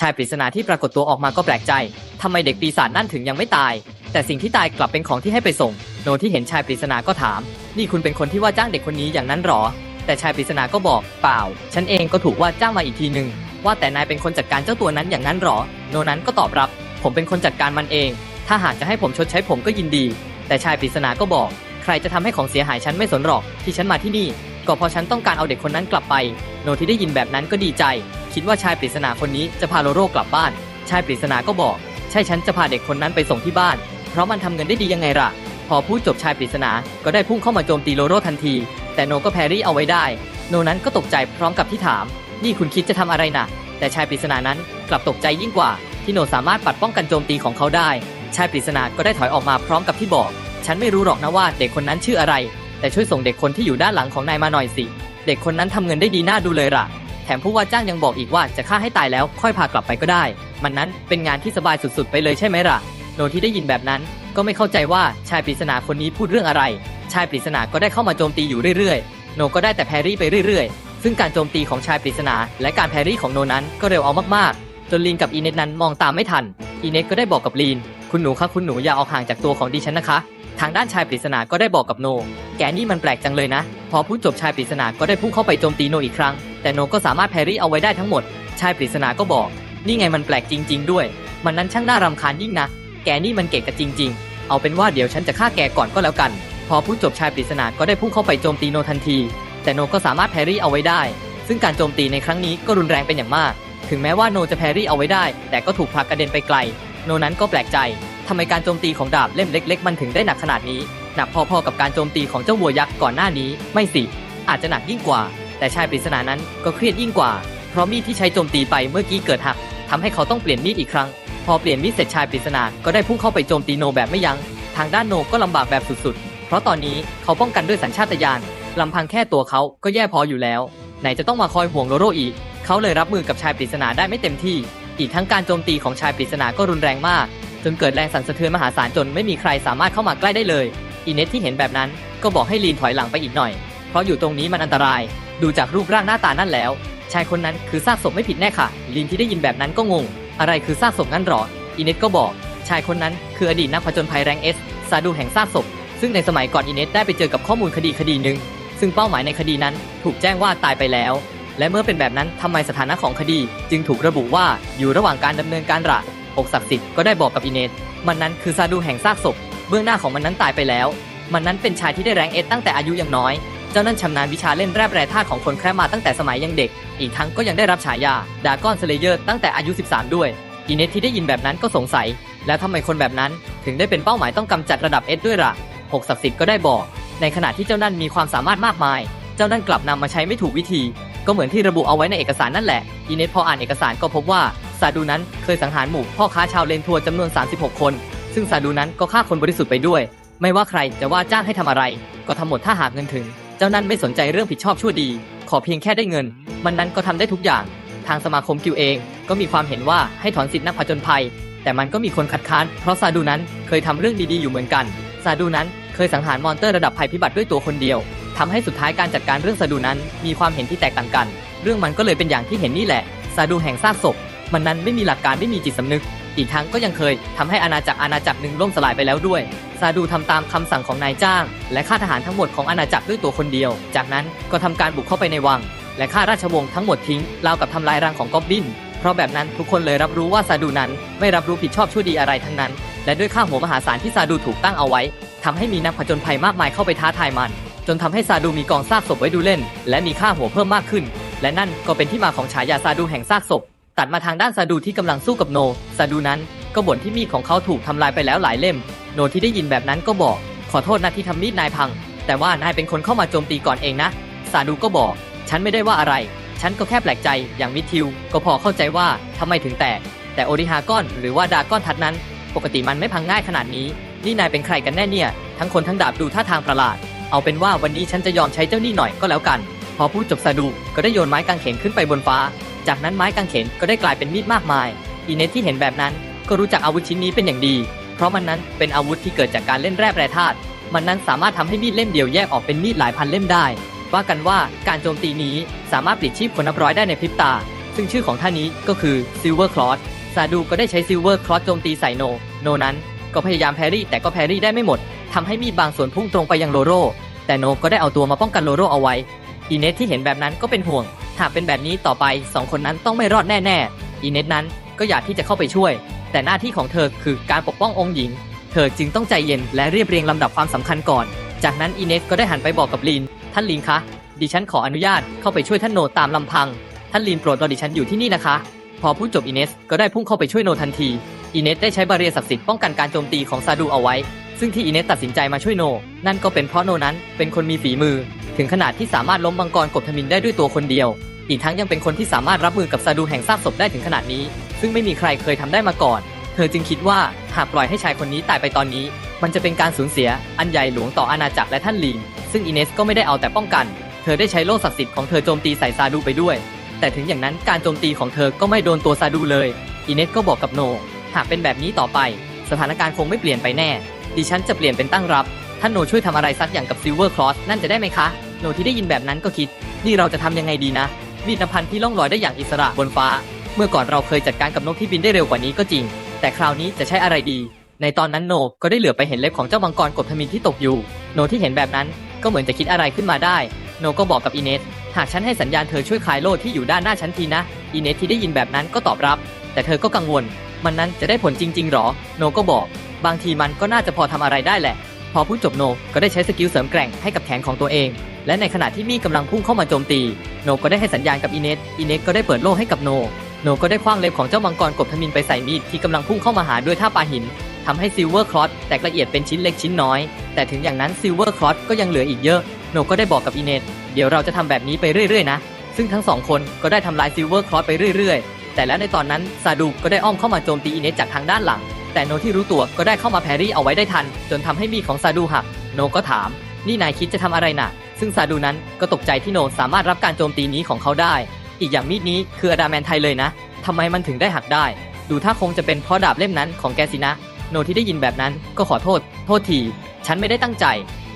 ชายปริศนาที่ปรากฏตัวออกมาก็แปลกใจ ทำไมเด็กปีศาจนั่นถึงยังไม่ตาย แต่สิ่งที่ตายกลับเป็นของที่ให้ไปส่ง โนที่เห็นชายปริศนาก็ถาม นี่คุณเป็นคนที่ว่าจ้างเด็กคนนี้อย่างนั้นหรอ แต่ชายปริศนาก็บอก เปล่า ฉันเองก็ถูกว่าจ้างมาอีกทีหนึ่ง ว่าแต่นายเป็นคนจัดการเจ้าตัวนั้นอย่างนั้นหรอ โนนั้นก็ตอบรับ ผมเป็นคนจัดการมันเอง ถ้าหากจะให้ผมชดใช้ผมก็ยินดี แต่ชายปริศนาก็บอก ใครจะทำให้ของเสียหายฉันไม่สนหรอก ที่ฉันมาที่นี่ ก็เพราะฉันต้องการเอาเด็กคนนั้นกลับไป โนที่ได้ยินแบบนั้นก็ดีใจ คิดว่าชายปริศนาคนนี้จะพาโลโร่กลับบ้าน ชายปริศนาก็บอก ใช่ฉันจะพาเด็กคนนั้นไปส่งที่บ้าน เพราะมันทำเงินได้ดียังไงล่ะ พอพูดจบชายปริศนาก็ได้พุ่งเข้ามาโจมตีโลโร่ทันที แต่โนก็แพรรี่เอาไว้ได้ โนนั้นก็ตกใจพร้อมกับที่ถาม นี่คุณคิดจะทำอะไรนะแต่ชายปริศนานั้นกลับตกใจยิ่งกว่า ที่โนสามารถปัดป้องกันโจมตีของเขาได้ ชายปริศนาก็ได้ถอยออกมาพร้อมกับที่บอก ฉันไม่รู้หรอกนะว่าเด็กคนนั้นชื่ออะไร แต่ช่วยส่งเด็กคนที่อยู่ด้านหลังของนายมาหน่อยสิ เด็กคนนั้นทำเงินได้ดีน่าดูเลยล่ะ ถมผู้ว่าจ้างยังบอกอีกว่าจะฆ่าให้ตายแล้วค่อยพากลับไปก็ได้ มันนั้นเป็นงานที่สบายสุดๆ ไปเลยใช่ไหมล่ะ โนที่ได้ยินแบบนั้นก็ไม่เข้าใจว่าชายปริศนาคนนี้พูดเรื่องอะไร ชายปริศนาก็ได้เข้ามาโจมตีอยู่เรื่อยๆ โนก็ได้แต่แพรรี่ไปเรื่อยๆ ซึ่งการโจมตีของชายปริศนา และการแพรรี่ของโนนั้นก็เร็วเอามากๆ จนลีนกับอีเนตนั้นมองตามไม่ทัน อีเนตก็ได้บอกกับลีน คุณหนูคะคุณหนูอย่าออกห่างจากตัวของดิฉันนะคะ ทางด้านชายปริศนาก็ได้บอกกับโน แกนี่มันแปลกจังเลยนะ พอพูดจบชายปริศนาก็ได้พุ่งเข้าไปโจมตีโนอีกครั้ง แต่โนก็สามารถแพรี่เอาไว้ได้ทั้งหมด ชายปริศนาก็บอก นี่ไงมันแปลกจริง ๆ ด้วย มันนั้นช่างน่ารำคาญยิ่งนะ แกนี่มันเก่งกันจริง ๆ เอาเป็นว่าเดี๋ยวฉันจะฆ่าแกก่อนก็แล้วกัน พอพูดจบชายปริศนาก็ได้พุ่งเข้าไปโจมตีโนทันที แต่โนก็สามารถแพรี่เอาไว้ได้ ซึ่งการโจมตีในครั้งนี้ก็รุนแรงเป็นอย่างมาก ถึงแม้ว่าโนจะแพรรี่เอาไว้ได้ แต่ก็ถูกผลักกระเด็นไปไกล โนนั้นก็แปลกใจ ทำไมการโจมตีของดาบเล่มเล็ก ๆ มันถึงได้หนักขนาดนี้ หนักพอๆกับการโจมตีของเจ้าวัวยักษ์ก่อนหน้านี้ ไม่สิ อาจจะหนักยิ่งกว่า แต่ชายปริศนานั้นก็เครียดยิ่งกว่า เพราะมีดที่ใช้โจมตีไปเมื่อกี้เกิดหักทำให้เขาต้องเปลี่ยนมีดอีกครั้ง พอเปลี่ยนมีดเสร็จชายปริศนาก็ได้พุ่งเข้าไปโจมตีโนแบบไม่ยัง้ง ทางด้านโนก็ลำบากแบบสุดๆ เพราะตอนนี้เขาป้องกันด้วยสัญชาตญาณลำพังแค่ตัวเขาก็แย่พออยู่แล้ว ไหนจะต้องมาคอยห่วงโลโรอีก เขาเลยรับมือกับชายปริศนาได้ไม่เต็มที่ อีกทั้งการโจมตีของชายปริศนาก็รุนแรงมาก จนเกิดแรงสั่นสะเทือนมหาศาลจนไม่มีใครสามารถเข้ามาใกล้ได้เลย อีเนสที่เห็นแบบนั้นก็บอกให้ลีนถอยหลังไปอีกหน่อย เพราะอยู่ตรงนี้มันอันตราย ดูจากรูปร่างหน้าตานั่นแล้ว ชายคนนั้นคือซากศพไม่ผิดแน่ค่ะ ลีนที่ได้ยินแบบนั้นก็งง อะไรคือซากศพงั้นหรอ อีเนสก็บอก ชายคนนั้นคืออดีตนักผจญภัยแรงเอสซาดูแห่งซากศพ ซึ่งในสมัยก่อนอีเนสได้ไปเจอกับข้อมูลคดีคดีหนึ่ง ซึ่งเป้าหมายในคดีนั้นถูกแจ้งว่าตายไปแล้ว และเมื่อเป็นแบบนั้นทำไมสถานะของคดี จึงถูกระบุว่าอยู่ระหว่างการดำเนินการระ อกศักดิ์สิทธิ์ก็ได้บอกกับอีเนสมันนั้นคือซาดูแห่งซากศพ เบื้องหน้าของมันนั้นตายไปแล้ว มันนั้นเป็นชายที่ได้แรงเอสตั้งแต่อายุยังน้อย เจ้านั้นชำนาญวิชาเล่นแร่แปรธาตุของคนแคระมาตั้งแต่สมัยยังเด็ก อีกทั้งก็ยังได้รับฉายาดากอนสเลเยอร์ตั้งแต่อายุ 13 ด้วยอีเนสที่ได้ยินแบบนั้นก็สงสัย แล้วทำไมคนแบบนั้น ถึงได้เป็นเป้าหมายต้องกำจัดระดับเอสด้วยล่ะหกศักดิ์สิทธิ์ก็ได้บอก ในขณะที่เจ้านั่นมีความสามารถมากมาย เจ้านั่นกลับนำมาใช้ไม่ถูกวิธี ก็เหมือนที่ระบุเอาไว้ในเอกสารนั่นแหละอีเนสพออ่านเอกสารก็พบว่า ซาดูนั้นเคยสังหารหมู่พ่อค้าชาวเลนทัวร์จำนวน 36 คน ซึ่งซาดูนั้นก็ฆ่าคนบริสุทธิ์ไปด้วย ไม่ว่าใครจะว่าจ้างให้ทำอะไร ก็ทำหมดถ้าหากเงินถึง เจ้านั้นไม่สนใจเรื่องผิดชอบชั่วดี ขอเพียงแค่ได้เงิน มันนั้นก็ทำได้ทุกอย่าง ทางสมาคมกิวเองก็มีความเห็นว่าให้ถอนสิทธินักผจญภัย แต่มันก็มีคนคัดค้าน เพราะซาดูนั้นเคยทำเรื่องดีๆอยู่เหมือนกันซาดูนั้นเคยสังหารมอนเตอร์ระดับภัยพิบัติด้วยตัวคนเดียวทำให้สุดท้ายการจัดการเรื่องซาดูนั้นมีความเห็นที่แตกต่างกัน เรื่องมันก็เลยเป็นอย่างที่เห็นนี่แหละซาดูแห่งซากศพ มันนั้นไม่มีหลักการไม่มีจิตสำนึก อีกทั้งก็ยังเคยทำให้อาณาจักรอาณาจักรหนึ่งล่มสลายไปแล้วด้วย ซาดูทำตามคำสั่งของนายจ้าง และฆ่าทหารทั้งหมดของอาณาจักรด้วยตัวคนเดียว จากนั้นก็ทำการบุกเข้าไปในวัง และฆ่าราชวงศ์ทั้งหมดทิ้งราวกับทำลายรังของกอบบิน เพราะแบบนั้นทุกคนเลยรับรู้ว่าซาดูนั้นไม่รับรู้ผิดชอบชั่วดีอะไรทั้งนั้น และด้วยค่าหัวมหาศาลที่ซาดูถูกตั้งเอาไว้ทำให้มีนักผจญภัยมากมายเข้าไปท้าทายมัน จนทำให้ซาดูมีกองซากศพไว้ดูเล่น และมีค่าหัวเพิ่มมากขึ้น และนั่นก็เป็นที่มาของฉายาซาดูแห่งซากศพ ตัดมาทางด้านซาดูที่กำลังสู้กับโน ซาดูนั้นก็บ่นที่มีดของเขาถูกทำลายไปแล้วหลายเล่ม โนที่ได้ยินแบบนั้นก็บอก ขอโทษนะที่ทำมีดนายพัง แต่ว่านายเป็นคนเข้ามาโจมตีก่อนเองนะ ซาดูก็บอก ฉันไม่ได้ว่าอะไร ฉันก็แค่แปลกใจ อย่างมิทิว ก็พอเข้าใจว่าทำไมถึงแตก แต่โอริฮาก้อนหรือว่าดาก้อนทัดนั้น ปกติมันไม่พังง่ายขนาดนี้ นี่นายเป็นใครกันแน่เนี่ย ทั้งคนทั้งดาบดูท่าทางประหลาด เอาเป็นว่าวันนี้ฉันจะยอมใช้เจ้านี่หน่อยก็แล้วกัน พอพูดจบซาดูก็ได้โยนไม้กางเขนขึ้นไปบนฟ้า จากนั้นไม้กางเขนก็ได้กลายเป็นมีดมากมาย อีเนสที่เห็นแบบนั้นก็รู้จักอาวุธชิ้นนี้เป็นอย่างดี เพราะมันนั้นเป็นอาวุธที่เกิดจากการเล่นแร่แปรธาตุ มันนั้นสามารถทำให้มีดเล่มเดียวแยกออกเป็นมีดหลายพันเล่มได้ ว่ากันว่าการโจมตีนี้สามารถปลิดชีพคนนับร้อยได้ในพริบตา ซึ่งชื่อของท่านี้ก็คือซิลเวอร์คลอสซาดูก็ได้ใช้ซิลเวอร์คลอสโจมตีใส่โน โนนั้นก็พยายามแพรี่แต่ก็แพรี่ได้ไม่หมดทำให้มีดบางส่วนพุ่งตรงไปยังโลโรแต่โนก็ได้เอาตัวมาป้องกันโลโรเอาไว้อีเนสที่เห็นแบบนั้นก็เป็นห่วง หากเป็นแบบนี้ต่อไปสองคนนั้นต้องไม่รอดแน่ๆ อีเนสนั้นก็อยากที่จะเข้าไปช่วย แต่หน้าที่ของเธอคือการปกป้ององค์หญิง เธอจึงต้องใจเย็นและเรียบเรียงลำดับความสำคัญก่อน จากนั้นอีเนสก็ได้หันไปบอกกับลีนท่านลีนคะ ดิฉันขออนุญาตเข้าไปช่วยท่านโนตามลำพัง ท่านลีนโปรดรอดิฉันอยู่ที่นี่นะคะ พอพูดจบอีเนสก็ได้พุ่งเข้าไปช่วยโนทันที อีเนสได้ใช้บาเรียศักดิ์สิทธิ์ป้องกันการโจมตีของซาดูเอาไว้ ซึ่งที่อีเนสตัดสินใจมาช่วยโน นั่นก็เป็นเพราะโนนั้นเป็นคนมีฝีมือ ถึงขนาดที่สามารถล้มมังกรกบทมินได้ด้วยตัวคนเดียว อีกทั้งยังเป็นคนที่สามารถรับมือกับซาดูแห่งซากศพได้ถึงขนาดนี้ ซึ่งไม่มีใครเคยทำได้มาก่อน เธอจึงคิดว่าหากปล่อยให้ชายคนนี้ตายไปตอนนี้ มันจะเป็นการสูญเสีย อันใหญ่หลวงต่ออาณาจักรและท่านลิง ซึ่งอีเนสก็ไม่ได้เอาแต่ป้องกัน เธอได้ใช้โล่ศักดิ์สิทธิ์ของเธอโจมตีใส่ซาดูไปด้วย แต่ถึงอย่างนั้นการโจมตีของเธอก็ไม่โดนตัวซาดูเลยอีเนสก็บอกกับโน หากเป็นแบบนี้ต่อไป สถานการณ์คงไม่เปลี่ยนไปแน่ ดิฉันจะเปลี่ยนเป็นตั้งรับท่านโนช่วยทำอะไรสักอย่างกับซิลเวอร์คลอสนั่นจะได้ไหมคะ โนที่ได้ยินแบบนั้นก็คิด นี่เราจะทำยังไงดีนะมีนำพันธุ์ที่ล่องลอยได้อย่างอิสระบนฟ้า เมื่อก่อนเราเคยจัดการกับนกที่บินได้เร็วกว่านี้ก็จริง แต่คราวนี้จะใช้อะไรดี ในตอนนั้นโนก็ได้เหลือไปเห็นเล็บของเจ้ามังกรกบทมินที่ตกอยู่ โนที่เห็นแบบนั้นก็เหมือนจะคิดอะไรขึ้นมาได้ โนก็บอกกับอีเนสหากฉันให้สัญญาณเธอช่วยคลายโล่ที่อยู่ด้านหน้าฉันทีนะอีเนสที่ได้ยินแบบนั้นก็ตอบรับ แต่เธอก็กังวล มันนั้นจะได้ผลจริง ๆหรอ โนก็บอก บางทีมันก็น่าจะพอทำอะไรได้แหละ พอพูดจบโนก็ได้ใช้สกิลเสริมแกร่งให้กับแขนของตัวเอง และในขณะที่มีกำลังพุ่งเข้ามาโจมตี โนก็ได้ให้สัญญาณกับอีเนสอีเนสก็ได้เปิดโล่ให้กับโน โนก็ได้คว้างเล็บของเจ้ามังกรกบทมินไปใส่มีดที่กำลังพุ่งเข้ามาหาด้วยท่าปาหินทำให้ซิลเวอร์คลอสแตกละเอียดเป็นชิ้นเล็กชิ้นน้อย แต่ถึงอย่างนั้นซิลเวอร์คลอสก็ยังเหลืออีกเยอะ โนก็ได้บอกกับอีเนสเดี๋ยวเราจะทำแบบนี้ไปเรื่อยๆนะ ซึ่งทั้งสองคนก็ได้ทำลายซิลเวอร์คลอสไปเรื่อยๆ แต่แล้วในตอนนั้นซาดูก็ได้อ้อมเข้ามาโจมตีอีเนสจากทางด้านหลัง แต่โนที่รู้ตัวก็ได้เข้ามาแพรี่เอาไว้ได้ทัน จนทำให้มีของซาดูหัก โนก็ถาม นี่นายคิดจะทำอะไรน่ะ ซึ่งซาดูนั้นก็ตกใจที่โนสามารถรับการโจมตีนี้ของเขาได้ อีกอย่างมีดนี้คืออดาแมนไทยเลยนะทำไมมันถึงได้หักได้ ดูถ้าคงจะเป็นเพราะดาบเล่มนั้นของแกสินะ โนที่ได้ยินแบบนั้นก็ขอโทษ โทษที ฉันไม่ได้ตั้งใจ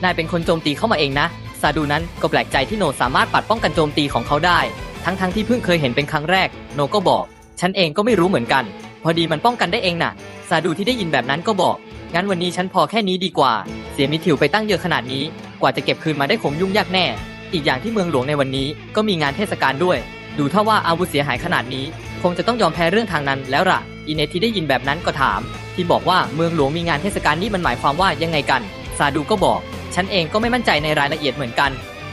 นายเป็นคนโจมตีเข้ามาเองนะ ซาดูนั้นก็แปลกใจที่โนสามารถปัดป้องกันโจมตีของเขาได้ ทั้งๆทที่เพิ่งเคยเห็นเป็นครั้งแรก โนก็บอก ฉันเองก็ไม่รู้เหมือนกัน พอดีมันป้องกันได้เองน่ะ ซาดูที่ได้ยินแบบนั้นก็บอก งั้นวันนี้ฉันพอแค่นี้ดีกว่า เสียมิถิวไปตั้งเยอะขนาดนี้ กว่าจะเก็บคืนมาได้คงยุ่งยากแน่ อีกอย่างที่เมืองหลวงในวันนี้ก็มีงานเทศกาลด้วย ดูถ้าว่าอาวุธเสียหายขนาดนี้ คงจะต้องยอมแพ้เรื่องทางนั้นแล้วล่ะอีเนที่ได้ยินแบบนั้นก็ถาม ที่บอกว่าเมืองหลวงมีงานเทศกาลนี่มันหมายความว่ายังไงกัน ซาดูก็บอก ฉันเองก็ไม่มั่นใจในรายละเอียดเหมือนกัน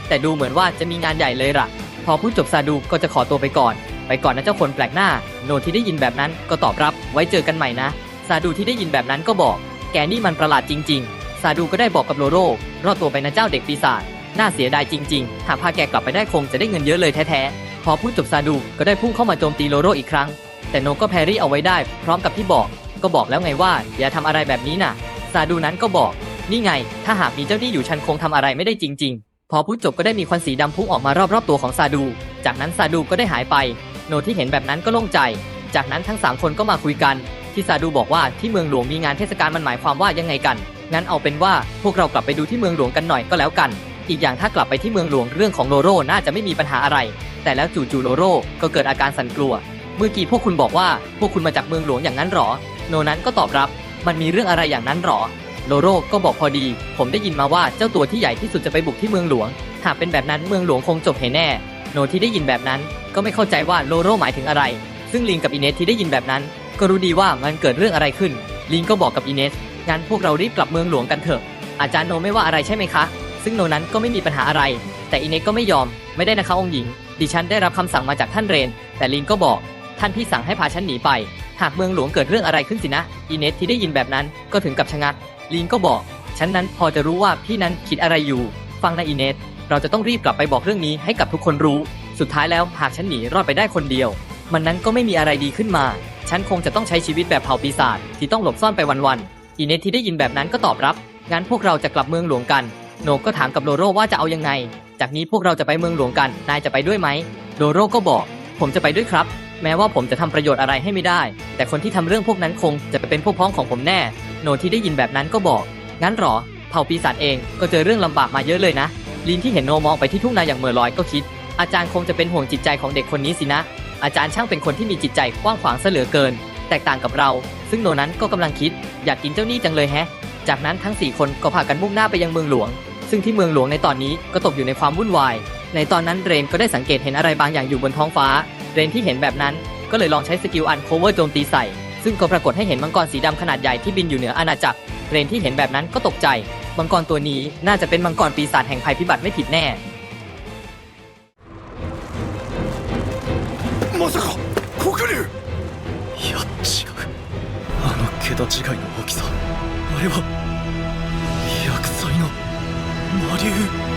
แต่ดูเหมือนว่าจะมีงานใหญ่เลยล่ะ พอพูดจบซาดูก็จะขอตัวไปก่อน ไปก่อนนะเจ้าคนแปลกหน้า โนที่ได้ยินแบบนั้นก็ตอบรับ ไว้เจอกันใหม่นะ ซาดูที่ได้ยินแบบนั้นก็บอก แกนี่มันประหลาดจริง ๆ ซาดูก็ได้บอกกับโลโร่รอดตัวไปนะเจ้าเด็กปีศาจน่าเสียดายจริงๆ หากพาแกกลับไปได้คงจะได้เงินเยอะเลยแท้ๆ พอพูดจบซาดูก็ได้พุ่งเข้ามาโจมตีโลโร่อีกครั้ง แต่โนก็แพรี่เอาไว้ได้ พร้อมกับที่บอก ก็บอกแล้วไงว่าอย่าทำอะไรแบบนี้น่ะ ซาดูนั้นก็บอก นี่ไง ถ้าหากมีเจ้าหนี้อยู่ฉันคงทำอะไรไม่ได้จริง ๆ พอพูดจบก็ได้มีควันสีดำพุ่งออกมารอบๆตัวของซาดู จากนั้นซาดูก็ได้หายไป โนที่เห็นแบบนั้นก็โล่งใจ จากนั้นทั้งสามคนก็มาคุยกัน ที่ซาดูบอกว่าที่เมืองหลวงมีงานเทศกาลมันหมายความว่ายังไงกัน งั้นเอาเป็นว่าพวกเรากลับไปดูที่เมืองหลวงกันหน่อยก็แล้วกัน อีกอย่างถ้ากลับไปที่เมืองหลวงเรื่องของโลโรน่าจะไม่มีปัญหาอะไร แต่แล้วจู่ๆโลโรก็เกิดอาการสั่นกลัว เมื่อกี้พวกคุณบอกว่าพวกคุณมาจากเมืองหลวงอย่างนั้นหรอ โนนั้นก็ตอบรับ มันมีเรื่องอะไรอย่างนั้นหรอ โลโรก็บอกพอดี ผมได้ยินมาว่าเจ้าตัวที่ใหญ่ที่สุดจะไปบุกที่เมืองหลวง หากเป็นแบบนั้นเมืองหลวงคงจบเหแน่ โนที่ได้ยินแบบนั้น ก็ไม่เข้าใจว่าโลโรหมายถึงอะไร ซึ่งลิงกับอิเนสที่ได้ยินแบบนั้น ก็รู้ดีว่ามันเกิดเรื่องอะไรขึ้น ลิงก็บอกกับอิเนส งั้นพวกเรารีบกลับเมืองหลวงกันเถอะ อาจารย์โนไม่ว่าอะไรใช่ไหมคะ ซึ่งโนนั้นก็ไม่มีปัญหาอะไร แต่อิเนสก็ไม่ยอม ไม่ได้นะคะองค์หญิง ดิฉันได้รับคำสั่งมาจากท่านเรน แต่ลิงก็บอก ท่านพี่สั่งให้พาฉันหนีไป หากเมืองหลวงเกิดเรื่องอะไรขึ้นสินะ อิเนสที่ได้ยินแบบนั้นก็ถึงกับชะงัก ลิงก็บอก ฉันนั้นพอจะรู้ว่าพี่นั้นคิดอะไรอยู่ ฟังนะอิเนสเราจะต้องรีบกลับไปบอกเรื่องนี้ให้กับทุกคนรู้ สุดท้ายแล้วหากฉันหนีรอดไปได้คนเดียว มันนั้นก็ไม่มีอะไรดีขึ้นมา ฉันคงจะต้องใช้ชีวิตแบบเผ่าปีศาจที่ต้องหลบซ่อนไปวันๆ อีเนสที่ได้ยินแบบนั้นก็ตอบรับ งั้นพวกเราจะกลับเมืองหลวงกัน โหนก็ถามกับโลโร่ว่าจะเอายังไง จากนี้พวกเราจะไปเมืองหลวงกัน นายจะไปด้วยไหมโลโร่ก็บอก ผมจะไปด้วยครับ แม้ว่าผมจะทำประโยชน์อะไรให้ไม่ได้ แต่คนที่ทำเรื่องพวกนั้นคงจะเป็นพวกพ้องของผมแน่ โหนที่ได้ยินแบบนั้นก็บอก งั้นหรอ เผ่าปีศาจเองก็เจอเรื่องลำบากมาเยอะเลยนะ ลินที่เห็นโนมองไปที่ทุ่งนาอย่างเหม่อลอยก็คิด อาจารย์คงจะเป็นห่วงจิตใจของเด็กคนนี้สินะ อาจารย์ช่างเป็นคนที่มีจิตใจกว้างขวางเสเหลือเกิน แตกต่างกับเรา ซึ่งโนนั้นก็กำลังคิด อยากกินเจ้านี่จังเลยแฮะ จากนั้นทั้ง 4 คนก็พากันมุ่งหน้าไปยังเมืองหลวง ซึ่งที่เมืองหลวงในตอนนี้ก็ตกอยู่ในความวุ่นวาย ในตอนนั้นเรนก็ได้สังเกตเห็นอะไรบางอย่างอยู่บนท้องฟ้า เรนที่เห็นแบบนั้นก็เลยลองใช้สกิลอันโคเวอร์โจมตีใส่ ซึ่งก็ปรากฏให้เห็นมังกรสีดำขนาดใหญ่ที่บินอยู่เหนืออาณาจักร เรนที่เห็นแบบนั้นก็ตกใจ มังกรตัวนี้น่าจะเป็นมังกรปีศาจแห่งภัยพิบัติไม่ผิดแน่ まさか 桁違いの大きさ。あれは厄災の魔竜